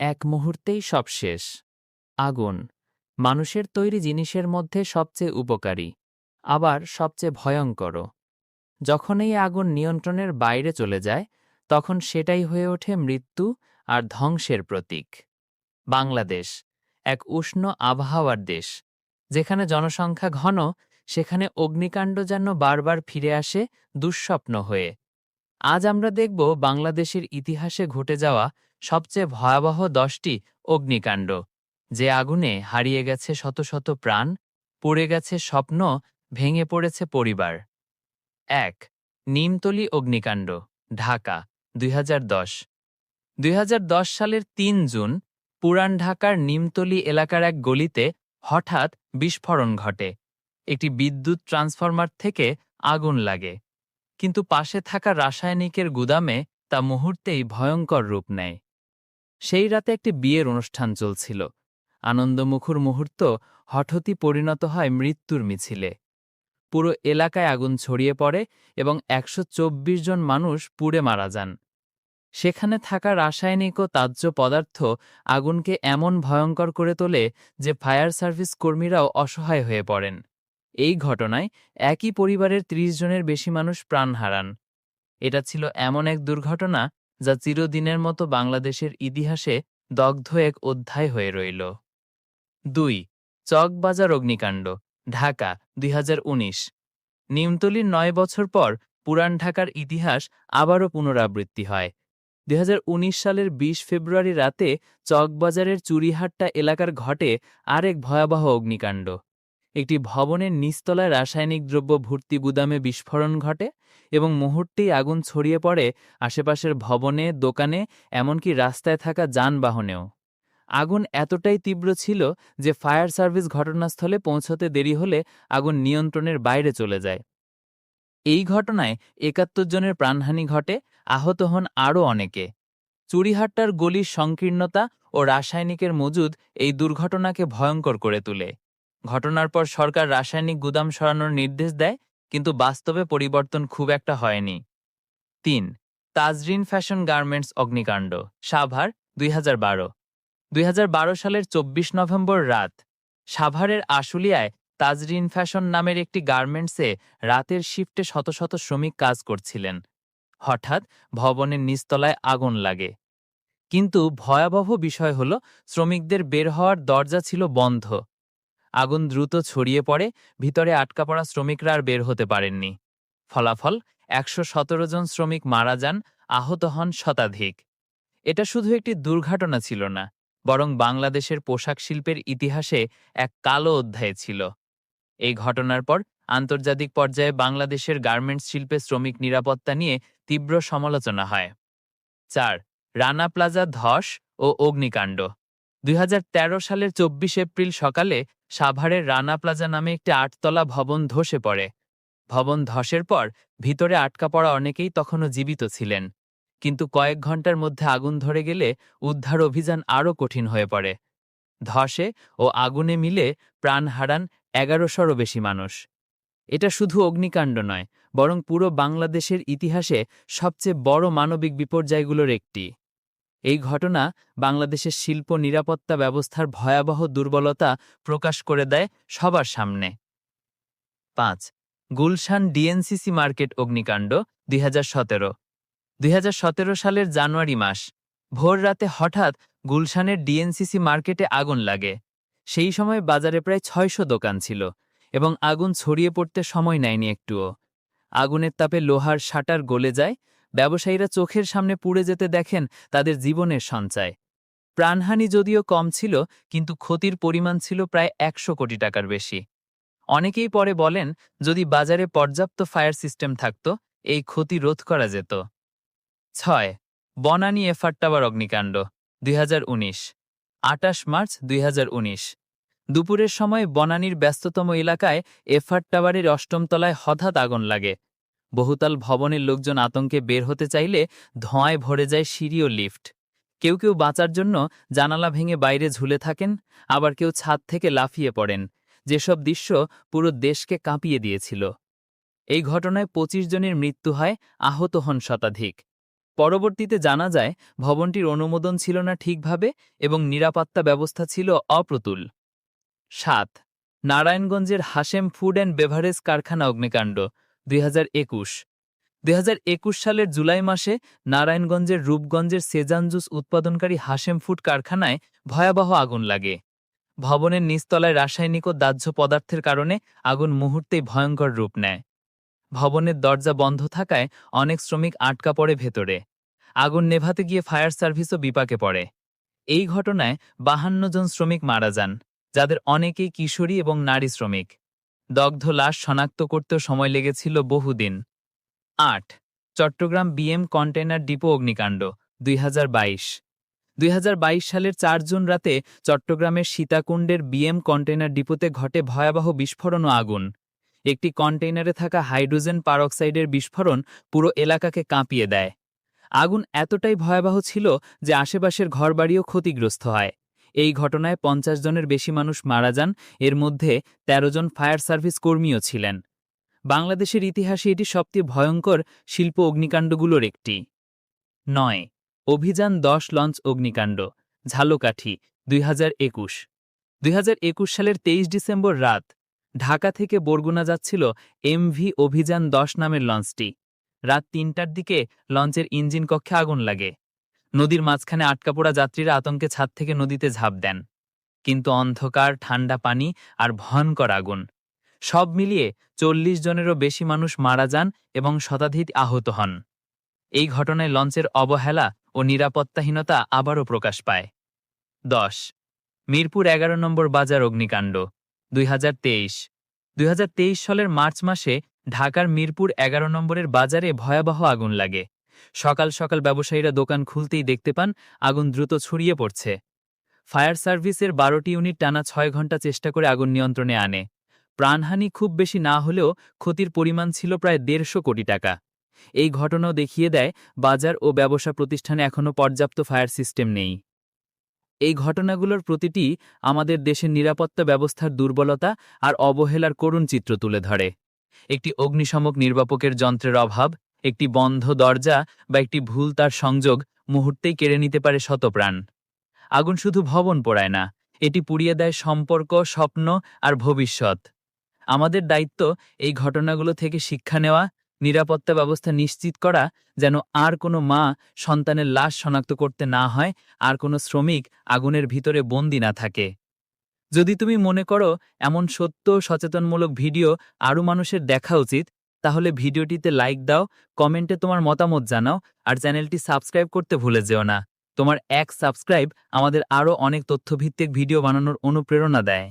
এক মুহূর্তেই সব শেষ। আগুন, মানুষের তৈরি জিনিসের মধ্যে সবচেয়ে উপকারী, আবার সবচেয়ে ভয়ঙ্কর যখন এই আগুন নিয়ন্ত্রণের বাইরে চলে যায়, তখন সেটাই হয়ে ওঠে মৃত্যু আর ধ্বংসের প্রতীক। বাংলাদেশ, এক উষ্ণ আবহাওয়ার দেশ। যেখানে জনসংখ্যা ঘন, সেখানে অগ্নিকাণ্ড যেন বারবার ফিরে আসে দুঃস্বপ্ন হয়ে। আজ আমরা দেখব বাংলাদেশের ইতিহাসে ঘটে যাওয়া সবচেয়ে ভয়াবহ দশটি অগ্নিকাণ্ড। যে আগুনে হারিয়ে গেছে শত শত প্রাণ, পড়ে গেছে স্বপ্ন, ভেঙে পড়েছে পরিবার। এক, নিমতলি অগ্নিকাণ্ড, ঢাকা, দুই হাজার দশ। সালের তিন জুন, পুরান ঢাকার নিমতলি এলাকার এক গলিতে হঠাৎ বিস্ফোরণ ঘটে। একটি বিদ্যুৎ ট্রান্সফরমার থেকে আগুন লাগে। কিন্তু পাশে থাকা রাসায়নিকের গুদামে তা মুহূর্তেই ভয়ঙ্কর রূপ নেয়। সেই রাতে একটি বিয়ের অনুষ্ঠান চলছিল। আনন্দমুখর মুহূর্ত হঠাৎই পরিণত হয় মৃত্যুর মিছিলে। পুরো এলাকায় আগুন ছড়িয়ে পড়ে এবং একশো চব্বিশ জন মানুষ পুড়ে মারা যান। সেখানে থাকা রাসায়নিক ও তাজ্য পদার্থ আগুনকে এমন ভয়ঙ্কর করে তোলে যে ফায়ার সার্ভিস কর্মীরাও অসহায় হয়ে পড়েন। এই ঘটনায় একই পরিবারের ৩০ জনের বেশি মানুষ প্রাণ হারান। এটা ছিল এমন এক দুর্ঘটনা যা চিরদিনের মতো বাংলাদেশের ইতিহাসে দগ্ধ এক অধ্যায় হয়ে রইল। দুই, চকবাজার অগ্নিকাণ্ড, ঢাকা, দুই নিমতলির নয় বছর পর পুরান ঢাকার ইতিহাস আবারও পুনরাবৃত্তি হয়। দুই হাজার উনিশ সালের ২০ ফেব্রুয়ারি রাতে চকবাজারের চুরিহাট্টা এলাকার ঘটে আরেক ভয়াবহ অগ্নিকাণ্ড। একটি ভবনের নিচতলায় রাসায়নিক দ্রব্য ভর্তি গুদামে বিস্ফোরণ ঘটে এবং মুহূর্তেই আগুন ছড়িয়ে পড়ে আশেপাশের ভবনে, দোকানে, এমনকি রাস্তায় থাকা যানবাহনেও। আগুন এতটাই তীব্র ছিল যে ফায়ার সার্ভিস ঘটনাস্থলে পৌঁছতে দেরি হলে আগুন নিয়ন্ত্রণের বাইরে চলে যায়। এই ঘটনায় একাত্তর জনের প্রাণহানি ঘটে, আহত হন আরও অনেকে। চুরিহাট্টার গলির সংকীর্ণতা ও রাসায়নিকের মজুদ এই দুর্ঘটনাকে ভয়ঙ্কর করে তোলে। ঘটনার পর সরকার রাসায়নিক গুদাম সরানোর নির্দেশ দেয়, কিন্তু বাস্তবে পরিবর্তন খুব একটা হয়নি। তিন, তাজরিন ফ্যাশন গার্মেন্টস অগ্নিকাণ্ড, সাভার, দুই হাজার বারো। সালের চব্বিশ নভেম্বর রাত, সাভারের আশুলিয়ায় তাজরিন ফ্যাশন নামের একটি গার্মেন্টসে রাতের শিফটে শত শত শ্রমিক কাজ করছিলেন। হঠাৎ ভবনের নিচতলায় আগুন লাগে। কিন্তু ভয়াবহ বিষয় হল, শ্রমিকদের বের হওয়ার দরজা ছিল বন্ধ। আগুন দ্রুত ছড়িয়ে পড়ে, ভিতরে আটকা পড়া শ্রমিকরা আর বের হতে পারেননি। ফলাফল, একশো সতেরো জন শ্রমিক মারা যান, আহত হন শতাধিক। এটা শুধু একটি দুর্ঘটনা ছিল না, বরং বাংলাদেশের পোশাক শিল্পের ইতিহাসে এক কালো অধ্যায় ছিল। এই ঘটনার পর আন্তর্জাতিক পর্যায়ে বাংলাদেশের গার্মেন্টস শিল্পে শ্রমিক নিরাপত্তা নিয়ে তীব্র সমালোচনা হয়। চার, রানা প্লাজা ধস ও অগ্নিকাণ্ড। দুই হাজার তেরো সালের চব্বিশ এপ্রিল সকালে সাভারের রানা প্লাজা নামে একটি আটতলা ভবন ধসে পড়ে। ভবন ধসের পর ভিতরে আটকা পড়া অনেকেই তখনও জীবিত ছিলেন। কিন্তু কয়েক ঘণ্টার মধ্যে আগুন ধরে গেলে উদ্ধার অভিযান আরও কঠিন হয়ে পড়ে। ধসে ও আগুনে মিলে প্রাণ হারান এগারোশোরও বেশি মানুষ। এটা শুধু অগ্নিকাণ্ড নয়, বরং পুরো বাংলাদেশের ইতিহাসে সবচেয়ে বড় মানবিক বিপর্যয়গুলোর একটি। এই ঘটনা বাংলাদেশের শিল্প নিরাপত্তা ব্যবস্থার ভয়াবহ দুর্বলতা প্রকাশ করে দেয় সবার সামনে। পাঁচ, গুলশান ডিএনসিসি মার্কেট অগ্নিকাণ্ড, দুই হাজার সতেরো। সালের জানুয়ারি মাস, ভোর রাতে হঠাৎ গুলশানের ডিএনসিসি মার্কেটে আগুন লাগে। সেই সময় বাজারে প্রায় ছয়শো দোকান ছিল এবং আগুন ছড়িয়ে পড়তে সময় নেয়নি একটুও। আগুনের তাপে লোহার শাটার গলে যায় ব্যবসায়ীরা চোখের সামনে পুড়ে যেতে দেখেন তাদের জীবনের সঞ্চয়। প্রাণহানি যদিও কম ছিল, কিন্তু ক্ষতির পরিমাণ ছিল প্রায় একশো কোটি টাকার বেশি। অনেকেই পরে বলেন, যদি বাজারে পর্যাপ্ত ফায়ার সিস্টেম থাকত, এই ক্ষতি রোধ করা যেত। ছয়, বনানী টাওয়ার অগ্নিকাণ্ড, দুই আটাশ মার্চ দুই হাজার উনিশ। দুপুরের সময় বনানীর ব্যস্ততম এলাকায় এফার টাওয়ারের অষ্টম তলায় হঠাৎ আগুন লাগে। বহুতল ভবনের লোকজন আতঙ্কে বের হতে চাইলে ধোঁয়ায় ভরে যায় সিঁড়ি ও লিফট। কেউ কেউ বাঁচার জন্য জানালা ভেঙে বাইরে ঝুলে থাকেন, আবার কেউ ছাদ থেকে লাফিয়ে পড়েন। যেসব দৃশ্য পুরো দেশকে কাঁপিয়ে দিয়েছিল। এই ঘটনায় ২৫ জনের মৃত্যু হয়, আহত হন শতাধিক। পরবর্তীতে জানা যায়, ভবনটির অনুমোদন ছিল না ঠিকভাবে এবং নিরাপত্তা ব্যবস্থা ছিল অপ্রতুল। সাত, নারায়ণগঞ্জের হাশেম ফুড অ্যান্ড বেভারেজ কারখানা অগ্নিকাণ্ড। দুই সালের জুলাই মাসে নারায়ণগঞ্জের রূপগঞ্জের সেজান জুস উৎপাদনকারী হাশেম ফুড কারখানায় ভয়াবহ আগুন লাগে। ভবনের নিচতলায় রাসায়নিক ও দাহ্য পদার্থের কারণে আগুন মুহূর্তেই ভয়ঙ্কর রূপ নেয়। ভবনের দরজা বন্ধ থাকায় অনেক শ্রমিক আটকা পড়ে ভেতরে। আগুন নেভাতে গিয়ে ফায়ার সার্ভিসও বিপাকে পড়ে। এই ঘটনায় বাহান্ন জন শ্রমিক মারা যান, যাদের অনেকেই কিশোরী এবং নারী শ্রমিক। দগ্ধ লাশ শনাক্ত করতেও সময় লেগেছিল বহুদিন। আট, চট্টগ্রাম বিএম কন্টেইনার ডিপো অগ্নিকাণ্ড, দুই হাজার সালের চার জুন রাতে চট্টগ্রামের সীতাকুণ্ডের বিএম কন্টেইনার ডিপোতে ঘটে ভয়াবহ বিস্ফোরণ ও আগুন। একটি কন্টেইনারে থাকা হাইড্রোজেন পারক্সাইডের বিস্ফোরণ পুরো এলাকাকে কাঁপিয়ে দেয়। আগুন এতটাই ভয়াবহ ছিল যে আশেপাশের ঘরবাড়িও ক্ষতিগ্রস্ত হয়। এই ঘটনায় পঞ্চাশ জনের বেশি মানুষ মারা যান, এর মধ্যে ১৩ জন ফায়ার সার্ভিস কর্মীও ছিলেন। বাংলাদেশের ইতিহাসে এটি সবচেয়ে ভয়ঙ্কর শিল্প অগ্নিকাণ্ডগুলোর একটি। নয়, অভিযান দশ লঞ্চ অগ্নিকাণ্ড, ঝালকাঠি, দুই হাজার একুশ। দুই সালের তেইশ ডিসেম্বর রাত, ঢাকা থেকে বরগুনা যাচ্ছিল এমভি অভিযান দশ নামের লঞ্চটি। রাত তিনটার দিকে লঞ্চের ইঞ্জিন কক্ষে আগুন লাগে। নদীর মাঝখানে আটকা পড়া যাত্রীরা আতঙ্কে ছাদ থেকে নদীতে ঝাঁপ দেন। কিন্তু অন্ধকার, ঠান্ডা পানি আর ভয়ঙ্কর আগুন। সব মিলিয়ে চল্লিশ জনেরও বেশি মানুষ মারা যান এবং শতাধিক আহত হন। এই ঘটনায় লঞ্চের অবহেলা ও নিরাপত্তাহীনতা আবারও প্রকাশ পায়। দশ। মিরপুর এগারো নম্বর বাজার অগ্নিকাণ্ড দুই হাজার তেইশ সালের মার্চ মাসে ঢাকার মিরপুর এগারো নম্বরের বাজারে ভয়াবহ আগুন লাগে। সকাল সকাল ব্যবসায়ীরা দোকান খুলতেই দেখতে পান আগুন দ্রুত ছড়িয়ে পড়ছে। ফায়ার সার্ভিসের বারোটি ইউনিট টানা ছয় ঘণ্টা চেষ্টা করে আগুন নিয়ন্ত্রণে আনে। প্রাণহানি খুব বেশি না হলেও ক্ষতির পরিমাণ ছিল প্রায় দেড়শো কোটি টাকা। এই ঘটনাও দেখিয়ে দেয়, বাজার ও ব্যবসা প্রতিষ্ঠানে এখনও পর্যাপ্ত ফায়ার সিস্টেম নেই। এই ঘটনাগুলোর প্রতিটি আমাদের দেশের নিরাপত্তা ব্যবস্থার দুর্বলতা আর অবহেলার করুণ চিত্র তুলে ধরে। একটি অগ্নিশমক নির্বাপকের যন্ত্রের অভাব একটি বন্ধ দরজা বা একটি ভুল তার সংযোগ মুহূর্তেই কেড়ে নিতে পারে শতপ্রাণ। আগুন শুধু ভবন পোড়ায় না, এটি পুড়িয়ে দেয় সম্পর্ক, স্বপ্ন আর ভবিষ্যৎ। আমাদের দায়িত্ব এই ঘটনাগুলো থেকে শিক্ষা নেওয়া, নিরাপত্তা ব্যবস্থা নিশ্চিত করা যেন আর কোনো মা সন্তানের লাশ শনাক্ত করতে না হয়, আর কোনো শ্রমিক আগুনের ভিতরে বন্দি না থাকে। যদি তুমি মনে করো, এমন সত্য সচেতনমূলক ভিডিও আরও মানুষের দেখা উচিত তাহলে ভিডিওটিতে লাইক দাও কমেন্টে তোমার মতামত জানাও, আর চ্যানেলটি সাবস্ক্রাইব করতে ভুলে যেও না। তোমার এক সাবস্ক্রাইব আমাদের আরও অনেক তথ্যভিত্তিক ভিডিও বানানোর অনুপ্রেরণা দেয়।